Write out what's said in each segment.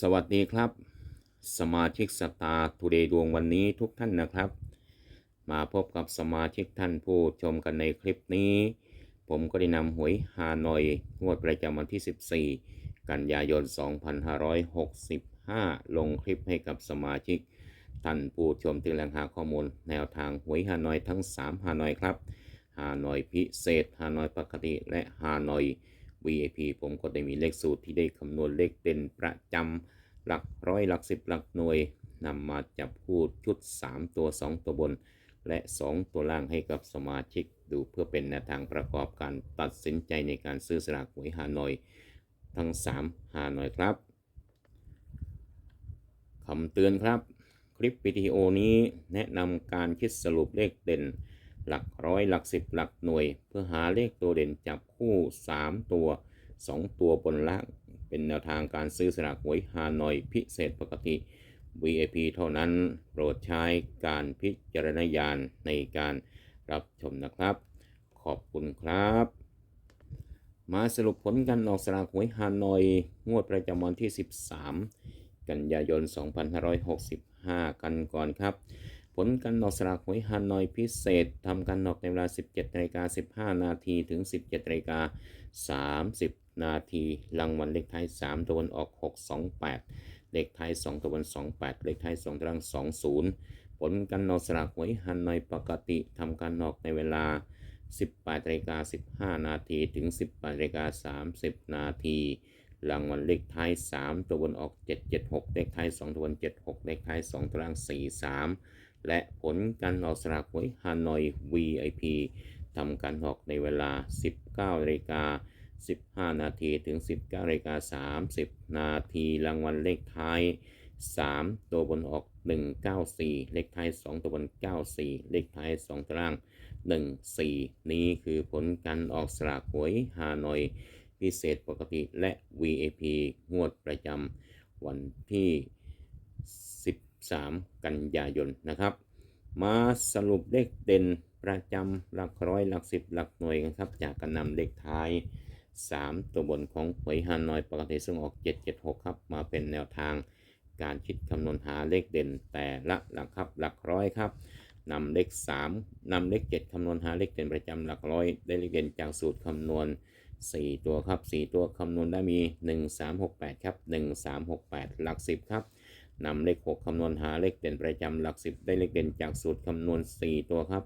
สวัสดีครับ สมาชิกสตาร์ทูเดย์ดวงวันนี้ทุกท่านนะครับ มาพบกับสมาชิกท่านผู้ชมกันในคลิปนี้ ผมก็ได้นำหวยฮานอยงวดประจำวันที่ 14 กันยายน 2565 ลงคลิปให้กับสมาชิกท่านผู้ชมที่แหล่งหาข้อมูล แนวทางหวยฮานอยทั้ง 3 ฮานอยครับ ฮานอยพิเศษ ฮานอยปกติและฮานอย VIP ผมก็ได้มีเลขสูตรที่ได้คำนวณเลขเด่นประจำหลักร้อยหลักสิบหลักหน่วยนำมาจับคู่ชุด 3 ตัว 2 ตัวบน และ 2 ตัวล่างให้กับสมาชิกดูเพื่อเป็นแนวทางประกอบการตัดสินใจในการซื้อสลากหวยฮานอย ทั้ง3ฮานอยครับคำเตือนครับ คลิปวิดีโอนี้แนะนำการคิดสรุปเลขเด่น หลักร้อยหลักสิบหลักหน่วย เพื่อหาเลขตัวเด่นจับคู่ 3 ตัว 2 ตัวบนล่างเป็นแนวทางการซื้อสลากหวยฮานอยพิเศษปกติ VIP เท่านั้นโปรดใช้การพิจารณญาณในการรับชมนะครับ ขอบคุณครับ มาสรุปผลการออกสลากหวยฮานอย งวดประจำวันที่ 13 กันยายน 2565 กันก่อนครับ ผลการออกสลากหวยฮานอยพิเศษทำการออกในเวลา 17นาฬิกา15 นาทีถึง 17นาฬิกา30 นาทีรางวัลเลขท้าย 3 ตัวบนออก 628 เลขท้าย 2 ตัวบน28 เลขท้าย 2 ตัวล่าง 20 ผลการออกสลากหวยฮานอยปกติทำการออกในเวลา 18นาฬิกา15 นาทีถึง 18นาฬิกา30 นาทีรางวัลเลขท้าย 3 ตัวบนออก 776 เลขท้าย 2 ตัวบน76 เลขท้าย 2 ตัวล่าง 43 และผลการออกสลากหวยฮานอย VIP ทำการออกในเวลา 19นาฬิกา15 นาทีถึง 19นาฬิกา30 นาทีรางวัลเลขท้าย 3 ตัวบนออก 194 เลขท้าย 2 ตัวบน 94 เลขท้าย 2ตัวล่าง 14 นี้คือผลการออกสลากหวยฮานอย พิเศษปกติและ VIP งวดประจำวันที่ 10 13 กันยายนนะครับ มาสรุปเลขเด่นประจำหลักร้อยหลักสิบหลักหน่วยกันครับ จากการนำเลขท้าย 3 ตัวบนของหวยฮานอยปกติซึ่งออก 776 ครับ มาเป็นแนวทางการคิดคำนวณหาเลขเด่นแต่ละหลักครับหลักร้อยครับนำเลข 3นำเลข 7คำนวณหาเลขเด่นประจำหลักร้อย ได้เลขเด่นจากสูตรคำนวณ 4 ตัวครับ 4 ตัวคำนวณได้มี 1 3 6 8 ครับ 1 3 6 8 หลัก 10 ครับ นำเลข 6คำนวณหาเลขเด่นประจำหลัก 10 ได้เลขเด่นจากสูตรคำนวณ 4 ตัวครับ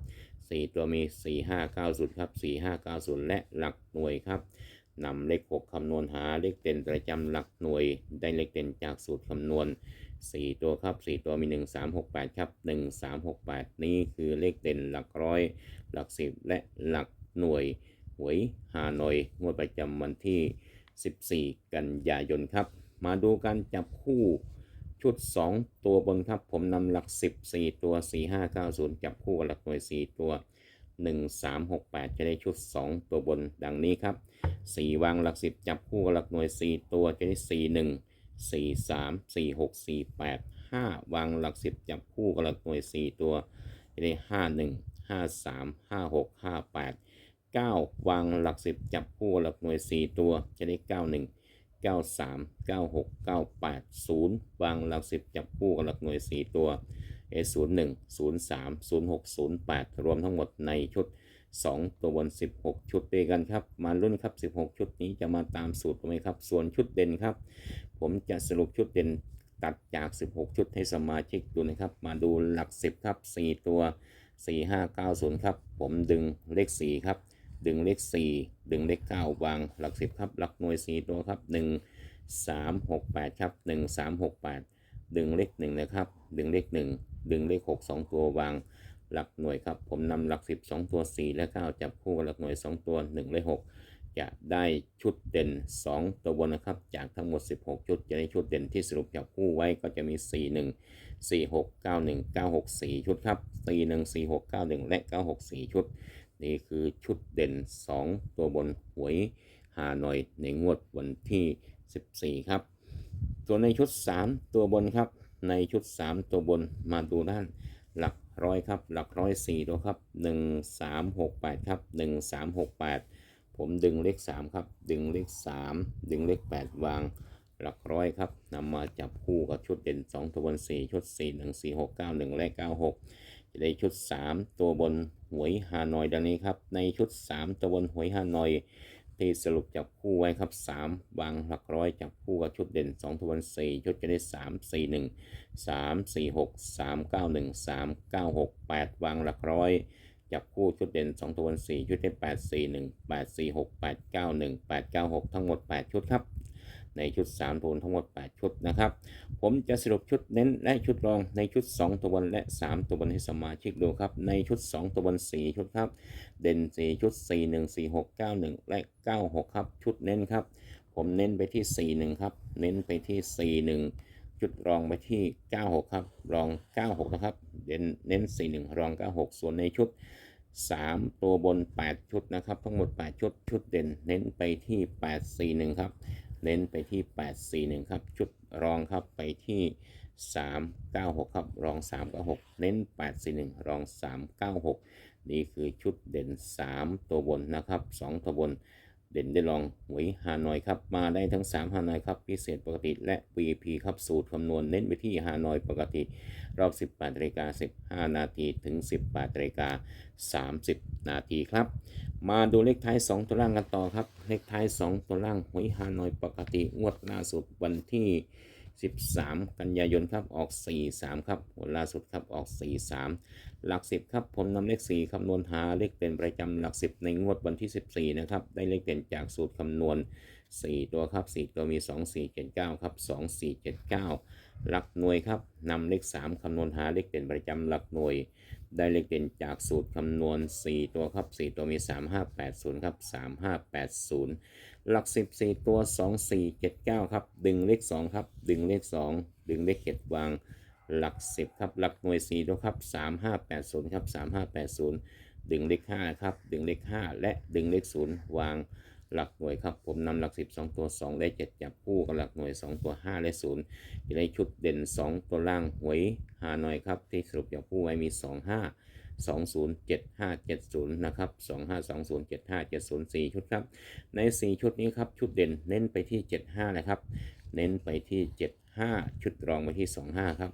4 ตัวมี 4 5 9 0 ครับ 4 5 9 0 และหลักหน่วยครับนำเลข 6คำนวณหาเลขเด่นประจำหลักหน่วย ได้เลขเด่นจากสูตรคำนวณ 4 ตัวครับ 4 ตัวมี 1 3 6 8 ครับ 1 3 6 8 นี้คือเลขเด่นหลักร้อย หลัก 10 และหลักหน่วยหวยฮานอยงวดประจำวันที่ 14 กันยายนครับ มาดูการจับคู่ ชุด 2 ตัวบนครับผมนำหลัก 10 4 ตัว 4 5 9 0 จับคู่กับหลักหน่วย 4 ตัว 1 3 6 8 จะได้ชุด 2 ตัวบนดังนี้ครับ 4 วางหลัก 10 จับคู่กับหลักหน่วย 4 ตัวจะได้ 4 1 4 3 4 6 4 8 5 วางหลัก 10 จับคู่กับหลักหน่วย 4 ตัวจะได้5 1 5 3 5 6 5 8 9 วางหลัก 10 จับคู่กับหลักหน่วย 4 ตัวจะได้ 91 93 96 98 0 วางหลัก 10 จับคู่กับหลักหน่วย 4 ตัว A 0 1 0 3 0 6 0 8 รวมทั้งหมดในชุด 2 ตัวบน 16 ชุดด้วยกันครับ มาลุ้นครับ 16 ชุดนี้จะมาตามสูตรไหมครับ ส่วนชุดเด่นครับ ผมจะสรุปชุดเด่นตัดจาก 16 ชุดให้สมาชิกดูนะครับ มาดูหลัก 10 ครับ 4 ตัว 4 5 9 0 ครับ ผมดึงเลข 4 ครับ ดึงเลข 4 ดึงเลข 9 วางหลัก 10 ครับ หลักหน่วย 4 ตัวครับ 1 3 6 8 ครับ 1 3 6 8 ดึงเลข 1 นะครับ ดึงเลข 1 ดึงเลข 6 2 ตัววางหลักหน่วยครับ ผมนำหลัก 10 2 ตัว 4 และ 9 จับคู่กับหลักหน่วย 2 ตัว 1 และ 6 จะได้ชุดเด่น 2 ตัวบนนะครับ จากทั้งหมด 16 ชุด จะได้ชุดเด่นที่สรุปจับคู่ไว้ก็จะมี 4 1 4 6 9 1 9 6 4 ชุดครับ 4 1 4 6 9 1 และ 9 6 4 ชุด นี่คือชุดเด่น 2 ตัวบนหวยฮาหน่อยในงวดวันที่ 14 ครับส่วนในชุด 3 ตัวบนครับ ในชุด 3 ตัวบนมาดูด้านหลักร้อยครับ หลักร้อย4ตัวครับ 1 3 6 8 ครับ 1 3 6 8 ผมดึงเลข 3 ครับ ดึงเลข 3 ดึงเลข 8 วางหลักร้อยครับนำมาจับคู่กับชุดเด่น 2 ตัวบน 4 ชุด 4 1 4 6 9 1 และ 96 จะได้ชุด 3 ตัวบนหวยฮานอยดังนี้ครับ ในชุด 3 ตัวบนหวยฮานอยที่สรุปจับคู่ไว้ครับ 3 วางหลักร้อยจับคู่กับชุดเด่น 2 ตัวบน4ชุดจะได้ 3 4 1 3 4 6 3 9 1 3 9 6 8 วางหลักร้อยจับคู่ชุดเด่น 2 ตัวบน4ชุดได้ 8 4 1 8 4 6 8 9 1 8 9 6 ทั้งหมด 8 ชุดครับ ในชุด3ตัวนทั้งหมด 8 ชุดนะครับ ผมจะสรุปชุดเน้นและชุดรองในชุด 2 ตัวบนและ 3 ตัวบนให้สมาชิกดูครับ ในชุด 2 ตัวบน 4 ชุดครับ เด่น 4 ชุด 4 1 4 6 9 1 และ 96 ครับ ชุดเน้นครับ ผมเน้นไปที่ 4 1 ครับ เน้นไปที่ 4 1จุดรองไปที่ 96 ครับ รอง 96 นะครับเด่นเน้น 4 1 รอง 96 ส่วนในชุด 3 ตัวบน 8 ชุดนะครับ ทั้งหมด 8 ชุด ชุดเด่น เน้นไปที่ 8 4 1 ครับ เน้นไปที่ 8 4 1 ครับชุดรองครับไปที่ 3 9 6 ครับรอง 3 9 6 เน้น 8 4 1 รอง 3 9 6 นี่คือชุดเด่น 3 ตัวบนนะครับ 2 ตัวบน เด่นได้ลองหวยฮานอยครับ มาได้ทั้ง 3 ฮานอยครับ พิเศษปกติและ VIP ครับ สูตรคำนวณเน้นไปที่ฮานอยปกติ รอบ 18นาฬิกา15 นาทีถึง 18นาฬิกา30 นาทีครับ มาดูเลขท้าย 2 ตัวล่างกันต่อครับ เลขท้าย 2 ตัวล่างหวยฮานอยปกติงวดล่าสุดวันที่ 13 กันยายนครับออก 43 ครับงวดล่าสุดครับออก 43 หลัก 10 ครับผมนำเลข 4คำนวณหาเลขเด่นประจำหลัก 10 ในงวดวันที่ 14 นะครับ ได้เลขเด่นจากสูตรคำนวณ 4 ตัวครับ 4 ตัวมี 2 4 7 9 ครับ 2 4 7 9 หลักหน่วยครับนำเลข 3คำนวณหาเลขเด่นประจำหลักหน่วย ได้เลขเด่นจากสูตรคำนวณ 4 ตัวครับ 4 ตัวมี 3580 ครับ 3580 หลัก 14 ตัว 2 4 7 9 ครับ ดึงเลข 2 ครับ ดึงเลข 2 ดึงเลข7วาง หลัก 10 ครับ หลักหน่วย 4 ตัวครับ 3580 ครับ 3580 ดึงเลข 5 ครับ ดึงเลข 5 และดึงเลข 0 วาง หลักหน่วยครับผมนำหลัก 10 2 ตัว 2 ได้ 7 จับคู่กับหลักหน่วย 2 ตัว 5 และ0อยู่ในชุดเด่น 2 ตัวล่างหวยหาหน่อยครับ ที่สรุปจับคู่ไว้มี 2 5 207570 นะครับ 25207570 ชุดครับ ใน 4 ชุดนี้ครับ ชุดเด่นเน้นไปที่ 75 นะครับ เน้นไปที่ 75 ชุดรองไปที่ 25 ครับ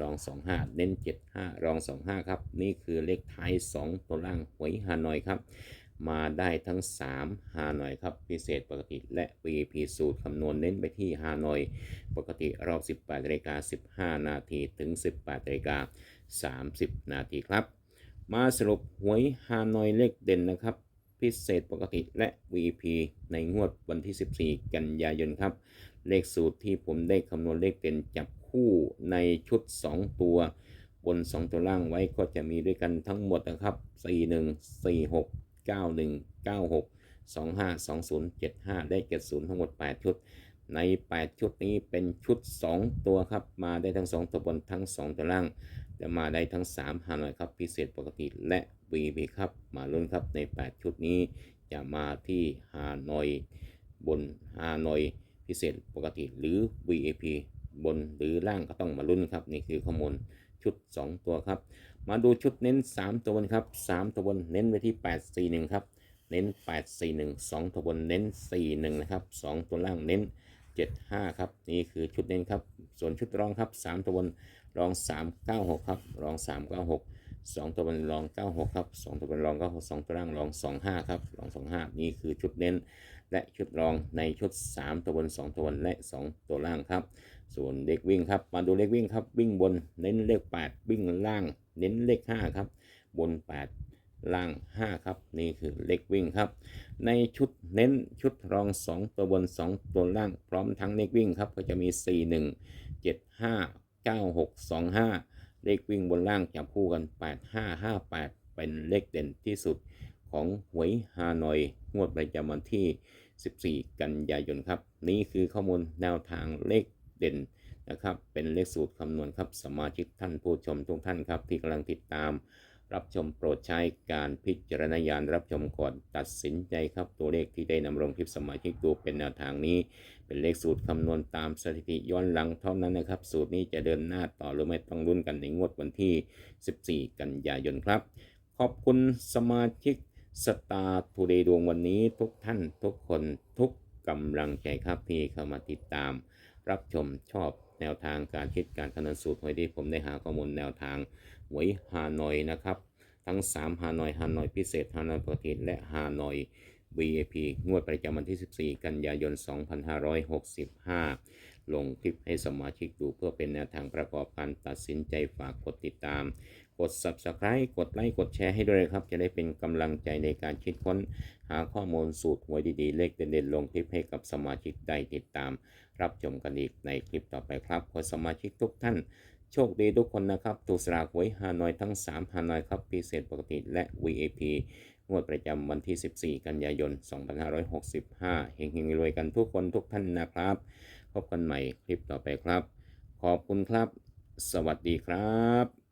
รอง 25 เน้น 75 รอง 25 ครับ นี่คือเลขท้าย 2 ตัวล่างหวยฮานอยครับ มาได้ทั้ง 3 ฮานอยครับ พิเศษปกติและ VIP สูตรคำนวณเน้นไปที่ฮานอย ปกติรอบ 18นาฬิกา15 นาทีถึง 18นาฬิกา30 นาทีครับ มาสรุปหวยฮานอยเลขเด่นนะครับ พิเศษปกติและ VP ในงวดวันที่ 14 กันยายนครับ เลขสูตรที่ผมได้คำนวณเลขเด่นจับคู่ในชุด 2 ตัวบน 2 ตัวล่างไว้ก็จะมีด้วยกันทั้งหมดนะครับ 41 46 91 96 25 20 75 ได้ 70 ทั้งหมด 8 ชุด ใน 8 ชุดนี้เป็นชุด 2 ตัวครับ มาได้ทั้ง 2 ตัวบนทั้ง 2 ตัวล่างจะมาได้ทั้ง3ฮานอยครับ พิเศษปกติและ VP ครับ มาลุ้นครับใน 8 ชุดนี้จะมาที่ฮานอย บนฮานอย พิเศษปกติหรือ VIP บนหรือล่างก็ต้องมาลุ้นครับ นี่คือข้อมูล ชุด 2 ตัวครับ มาดูชุดเน้น 3 ตัวบนครับ 3 ตัวบนเน้นไปที่ 841 ครับ เน้น 841 2 ตัวบนเน้น 41 นะครับ 2 ตัวล่างเน้น 75 ครับ นี่คือชุดเน้นครับ ส่วนชุดรองครับ 3 ตัวบนรอง 396 ครับ รอง 396 2 ตัวบนรอง 96 ครับ 2 ตัวบนรอง 96 2 ตัวล่างรอง 25 ครับ รอง 25 นี่คือชุดเน้น และชุดรองในชุด 3 ตัวบน 2 ตัวบนและ 2 ตัวล่างครับ ส่วนเลขวิ่งครับมาดูเลขวิ่งครับ วิ่งบนเน้นเลข 8 วิ่งล่าง เน้นเลข 5 ครับ บน 8 ล่าง 5 ครับ นี่คือเลขวิ่งครับ ในชุดเน้นชุดรอง 2 ตัวบน 2 ตัวล่าง พร้อมทั้งเลขวิ่งครับก็จะมี 4 1 7 5 9 6 2 5 เลขวิ่งบนล่างจับคู่กัน 8 5 5 8 เป็นเลขเด่นที่สุด ของหวยฮานอย งวดประจำวันที่ 14 กันยายนครับ นี่คือข้อมูลแนวทางเลขเด่นนะครับ เป็นเลขสูตรคำนวณครับ สมาชิกท่านผู้ชมทุกท่านครับ ที่กำลังติดตาม รับชมโปรดใช้การพิจารณญาณรับชมก่อนตัดสินใจครับ ตัวเลขที่ได้นำลงคลิปสมาชิกดูเป็นแนวทางนี้ เป็นเลขสูตรคำนวณตามสถิติย้อนหลังเท่านั้นนะครับ สูตรนี้จะเดินหน้าต่อหรือไม่ต้องรุ่นกันในงวดวันที่ 14 กันยายนครับ ขอบคุณสมาชิก สตาร์ทูเดย์ดวงวันนี้ทุกท่านทุกคนทุกกำลังใจครับที่เข้ามาติดตาม รับชมชอบแนวทางการคิดการคำนวณสูตรหวยที่ผมได้หาข้อมูลแนวทางหวยฮานอยนะครับ ทั้ง 3 ฮานอยฮานอยพิเศษฮานอยปกติและฮานอย VIP งวดประจำวันที่ 14 กันยายน 2565 ลงคลิปให้สมาชิกดูเพื่อเป็นแนวทางประกอบการตัดสินใจฝากกดติดตาม กด Subscribe กดไลค์กดแชร์ให้ด้วยครับ จะได้เป็นกำลังใจในการคิดค้น หาข้อมูลสูตรหวยดีๆ เลขเด่นๆ ลงคลิปให้กับสมาชิกได้ติดตาม รับชมกันอีกในคลิปต่อไปครับขอสมาชิกทุกท่าน โชคดีทุกคนนะครับถูกสลากหวยฮานอยทั้ง 3 ฮานอยครับพิเศษปกติและ VIP งวดประจำวันที่ 14 กันยายน 2565 เฮงๆรวยกันทุกคนทุกท่านนะครับ พบกันใหม่คลิปต่อไปครับ ขอบคุณครับ สวัสดีครับ